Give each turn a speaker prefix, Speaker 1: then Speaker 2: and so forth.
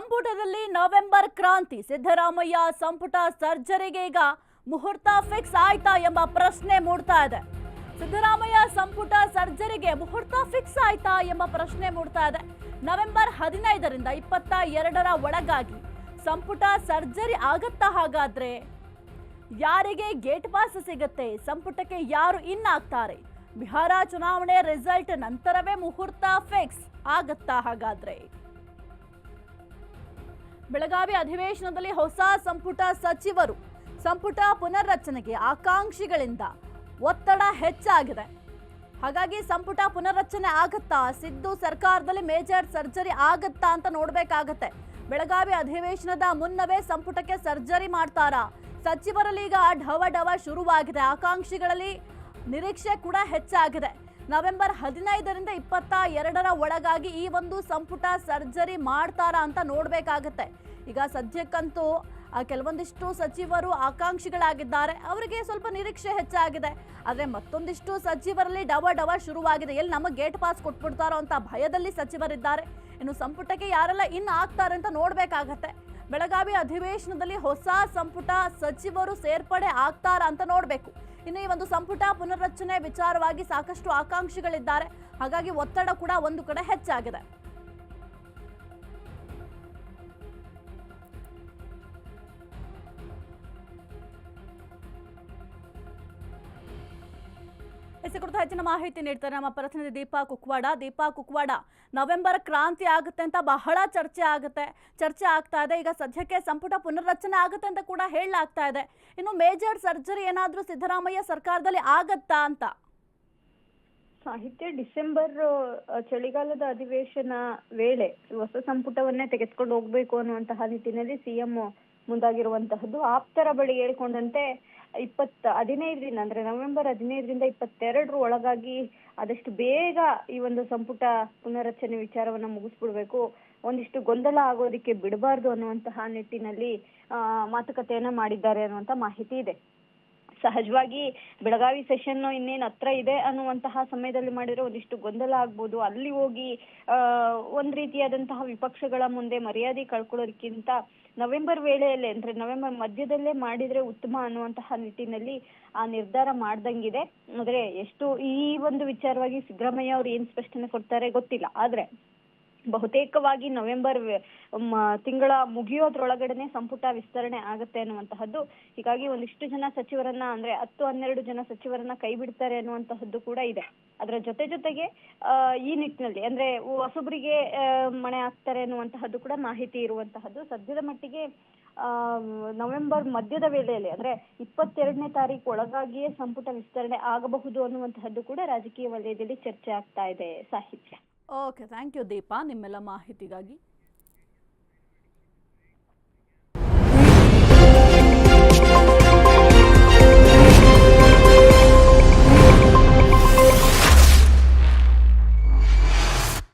Speaker 1: ಸಂಪುಟದಲ್ಲಿ ನವೆಂಬರ್ ಕ್ರಾಂತಿ, ಸಿದ್ದರಾಮಯ್ಯ ಸಂಪುಟ ಸರ್ಜರಿಗೆ ಈಗ ಮುಹೂರ್ತ ಫಿಕ್ಸ್ ಆಯ್ತಾ ಎಂಬ ಪ್ರಶ್ನೆ ಮೂಡ್ತಾ ಇದೆ. ಸಿದ್ದರಾಮಯ್ಯ ಸಂಪುಟ ಸರ್ಜರಿಗೆ ಮುಹೂರ್ತ ಫಿಕ್ಸ್ ಆಯ್ತಾ ಎಂಬ ಪ್ರಶ್ನೆ ಮೂಡ್ತಾ ಇದೆ. ನವೆಂಬರ್ ಹದಿನೈದರಿಂದ ಇಪ್ಪತ್ತ ಎರಡರ ಒಳಗಾಗಿ ಸಂಪುಟ ಸರ್ಜರಿ ಆಗತ್ತಾ ಹಾಗಾದ್ರೆ ಯಾರಿಗೆ ಗೇಟ್ ಪಾಸ್ ಸಿಗುತ್ತೆ? ಸಂಪುಟಕ್ಕೆ ಯಾರು ಇನ್ ಆಗ್ತಾರೆ? ಬಿಹಾರ ಚುನಾವಣೆ ರಿಸಲ್ಟ್ ನಂತರವೇ ಮುಹೂರ್ತ ಫಿಕ್ಸ್ ಆಗತ್ತಾ ಹಾಗಾದ್ರೆ? ಬೆಳಗಾವಿ ಅಧಿವೇಶನದಲ್ಲಿ ಹೊಸ ಸಂಪುಟ ಸಚಿವರು ಸಂಪುಟ ಪುನರ್ರಚನೆಗೆ ಆಕಾಂಕ್ಷಿಗಳಿಂದ ಒತ್ತಡ ಹೆಚ್ಚಾಗಿದೆ. ಹಾಗಾಗಿ ಸಂಪುಟ ಪುನರ್ರಚನೆ ಆಗತ್ತಾ? ಸಿದ್ದು ಸರ್ಕಾರದಲ್ಲಿ ಮೇಜರ್ ಸರ್ಜರಿ ಆಗತ್ತಾ ಅಂತ ನೋಡಬೇಕಾಗತ್ತೆ. ಬೆಳಗಾವಿ ಅಧಿವೇಶನದ ಮುನ್ನವೇ ಸಂಪುಟಕ್ಕೆ ಸರ್ಜರಿ ಮಾಡ್ತಾರಾ? ಸಚಿವರಲ್ಲಿ ಈಗ ಢವ ಢವ ಶುರುವಾಗಿದೆ. ಆಕಾಂಕ್ಷಿಗಳಲ್ಲಿ ನಿರೀಕ್ಷೆ ಕೂಡ ಹೆಚ್ಚಾಗಿದೆ. ನವೆಂಬರ್ ಹದಿನೈದರಿಂದ ಇಪ್ಪತ್ತ ಎರಡರ ಒಳಗಾಗಿ ಈ ಒಂದು ಸಂಪುಟ ಸರ್ಜರಿ ಮಾಡ್ತಾರಾ ಅಂತ ನೋಡಬೇಕಾಗತ್ತೆ. ಈಗ ಸದ್ಯಕ್ಕಂತೂ ಕೆಲವೊಂದಿಷ್ಟು ಸಚಿವರು ಆಕಾಂಕ್ಷಿಗಳಾಗಿದ್ದಾರೆ. ಅವರಿಗೆ ಸ್ವಲ್ಪ ನಿರೀಕ್ಷೆ ಹೆಚ್ಚಾಗಿದೆ. ಆದರೆ ಮತ್ತೊಂದಿಷ್ಟು ಸಚಿವರಲ್ಲಿ ಡವ ಡವ ಶುರುವಾಗಿದೆ. ಎಲ್ಲಿ ನಮಗೆ ಗೇಟ್ ಪಾಸ್ ಕೊಟ್ಬಿಡ್ತಾರೋ ಅಂತ ಭಯದಲ್ಲಿ ಸಚಿವರಿದ್ದಾರೆ. ಇನ್ನು ಸಂಪುಟಕ್ಕೆ ಯಾರೆಲ್ಲ ಇನ್ನು ಆಗ್ತಾರೆ ಅಂತ ನೋಡ್ಬೇಕಾಗತ್ತೆ. ಬೆಳಗಾವಿ ಅಧಿವೇಶನದಲ್ಲಿ ಹೊಸ ಸಂಪುಟ ಸಚಿವರು ಸೇರ್ಪಡೆ ಆಗ್ತಾರ ಅಂತ ನೋಡಬೇಕು. ಇನ್ನು ಈ ಒಂದು ಸಂಪುಟ ಪುನರ್ರಚನೆ ವಿಚಾರವಾಗಿ ಸಾಕಷ್ಟು ಆಕಾಂಕ್ಷಿಗಳಿದ್ದಾರೆ. ಹಾಗಾಗಿ ಒತ್ತಡ ಕೂಡ ಒಂದು ಕಡೆ ಹೆಚ್ಚಾಗಿದೆ. ಎಸ್ ಕುರಿತು ಹೆಚ್ಚಿನ ಮಾಹಿತಿ ನೀಡ್ತಾರೆ ನಮ್ಮ ಪ್ರತಿನಿಧಿ ದೀಪಾ ಕುಕ್ವಾಡ. ದೀಪಾ ಕುಕ್ವಾಡ, ನವೆಂಬರ್ ಕ್ರಾಂತಿ ಆಗುತ್ತೆ ಅಂತ ಬಹಳ ಚರ್ಚೆ ಆಗುತ್ತೆ. ಚರ್ಚೆ ಆಗ್ತಾ ಇದೆ. ಈಗ ಸದ್ಯಕ್ಕೆ ಸಂಪುಟ ಪುನರ್ರಚನೆ ಆಗುತ್ತೆ ಅಂತ ಕೂಡ ಹೇಳಲಾಗ್ತಾ ಇದೆ. ಇನ್ನು ಮೇಜರ್ ಸರ್ಜರಿ ಏನಾದರೂ ಸಿದ್ದರಾಮಯ್ಯ ಸರ್ಕಾರದಲ್ಲಿ ಆಗತ್ತಾ ಅಂತ?
Speaker 2: ಸಾಹಿತ್ಯ ಡಿಸೆಂಬರ್ ಚಳಿಗಾಲದ ಅಧಿವೇಶನ ವೇಳೆ ಹೊಸ ಸಂಪುಟವನ್ನೇ ತೆಗೆದುಕೊಂಡು ಹೋಗ್ಬೇಕು ಅನ್ನುವಂತಹ ನಿಟ್ಟಿನಲ್ಲಿ ಸಿಎಂ ಮುಂದಾಗಿರುವಂತಹದ್ದು. ಆಪ್ತರ ಬಳಿ ಹೇಳ್ಕೊಂಡಂತೆ ಇಪ್ಪತ್ತ ಹದಿನೈದರಿಂದ, ಅಂದ್ರೆ ನವೆಂಬರ್ ಹದಿನೈದರಿಂದ ಇಪ್ಪತ್ತೆರಡರ ಒಳಗಾಗಿ ಆದಷ್ಟು ಬೇಗ ಈ ಒಂದು ಸಂಪುಟ ಪುನರಚನೆ ವಿಚಾರವನ್ನ ಮುಗಿಸ್ಬಿಡ್ಬೇಕು. ಒಂದಿಷ್ಟು ಗೊಂದಲ ಆಗೋದಕ್ಕೆ ಬಿಡಬಾರ್ದು ಅನ್ನುವಂತಹ ನಿಟ್ಟಿನಲ್ಲಿ ಮಾತುಕತೆಯನ್ನ ಮಾಡಿದ್ದಾರೆ ಅನ್ನುವಂತ ಮಾಹಿತಿ ಇದೆ. ಸಹಜವಾಗಿ ಬೆಳಗಾವಿ ಸೆಷನ್ ಇನ್ನೇನು ಹತ್ರ ಇದೆ ಅನ್ನುವಂತಹ ಸಮಯದಲ್ಲಿ ಮಾಡಿದ್ರೆ ಒಂದಿಷ್ಟು ಗೊಂದಲ ಆಗ್ಬೋದು. ಅಲ್ಲಿ ಹೋಗಿ ಒಂದು ರೀತಿಯಾದಂತಹ ವಿಪಕ್ಷಗಳ ಮುಂದೆ ಮರ್ಯಾದೆ ಕಳ್ಕೊಳ್ಳೋದಕ್ಕಿಂತ ನವೆಂಬರ್ ವೇಳೆಯಲ್ಲೇ, ಅಂದ್ರೆ ನವೆಂಬರ್ ಮಧ್ಯದಲ್ಲೇ ಮಾಡಿದ್ರೆ ಉತ್ತಮ ಅನ್ನುವಂತಹ ನಿಟ್ಟಿನಲ್ಲಿ ಆ ನಿರ್ಧಾರ ಮಾಡ್ದಂಗಿದೆ. ಅಂದ್ರೆ ಎಷ್ಟು ಈ ಒಂದು ವಿಚಾರವಾಗಿ ಸಿದ್ದರಾಮಯ್ಯ ಅವ್ರು ಏನ್ ಸ್ಪಷ್ಟನೆ ಕೊಡ್ತಾರೆ ಗೊತ್ತಿಲ್ಲ. ಆದ್ರೆ ಬಹುತೇಕವಾಗಿ ನವೆಂಬರ್ ತಿಂಗಳ ಮುಗಿಯೋದ್ರೊಳಗಡೆನೆ ಸಂಪುಟ ವಿಸ್ತರಣೆ ಆಗುತ್ತೆ ಅನ್ನುವಂತಹದ್ದು. ಹೀಗಾಗಿ ಒಂದಿಷ್ಟು ಜನ ಸಚಿವರನ್ನ, ಅಂದ್ರೆ ಹತ್ತು ಹನ್ನೆರಡು ಜನ ಸಚಿವರನ್ನ ಕೈ ಬಿಡ್ತಾರೆ ಅನ್ನುವಂತಹದ್ದು ಕೂಡ ಇದೆ. ಅದರ ಜೊತೆ ಜೊತೆಗೆ ಈ ನಿಟ್ಟಿನಲ್ಲಿ, ಅಂದ್ರೆ ಹೊಸಬರಿಗೆ ಮಣೆ ಆಗ್ತಾರೆ ಅನ್ನುವಂತಹದ್ದು ಕೂಡ ಮಾಹಿತಿ ಇರುವಂತಹದ್ದು. ಸದ್ಯದ ಮಟ್ಟಿಗೆ ನವೆಂಬರ್ ಮಧ್ಯದ ವೇಳೆಯಲ್ಲಿ, ಅಂದ್ರೆ ಇಪ್ಪತ್ತೆರಡನೇ ತಾರೀಕು ಒಳಗಾಗಿಯೇ ಸಂಪುಟ ವಿಸ್ತರಣೆ ಆಗಬಹುದು ಅನ್ನುವಂತಹದ್ದು ಕೂಡ ರಾಜಕೀಯ ವಲಯದಲ್ಲಿ ಚರ್ಚೆ ಆಗ್ತಾ ಇದೆ. ಸಾಹಿತ್ಯ.
Speaker 1: ಓಕೆ ಥ್ಯಾಂಕ್ ಯು ದೀಪಾ ನಿಮ್ಮೆಲ್ಲ ಮಾಹಿತಿಗಾಗಿ.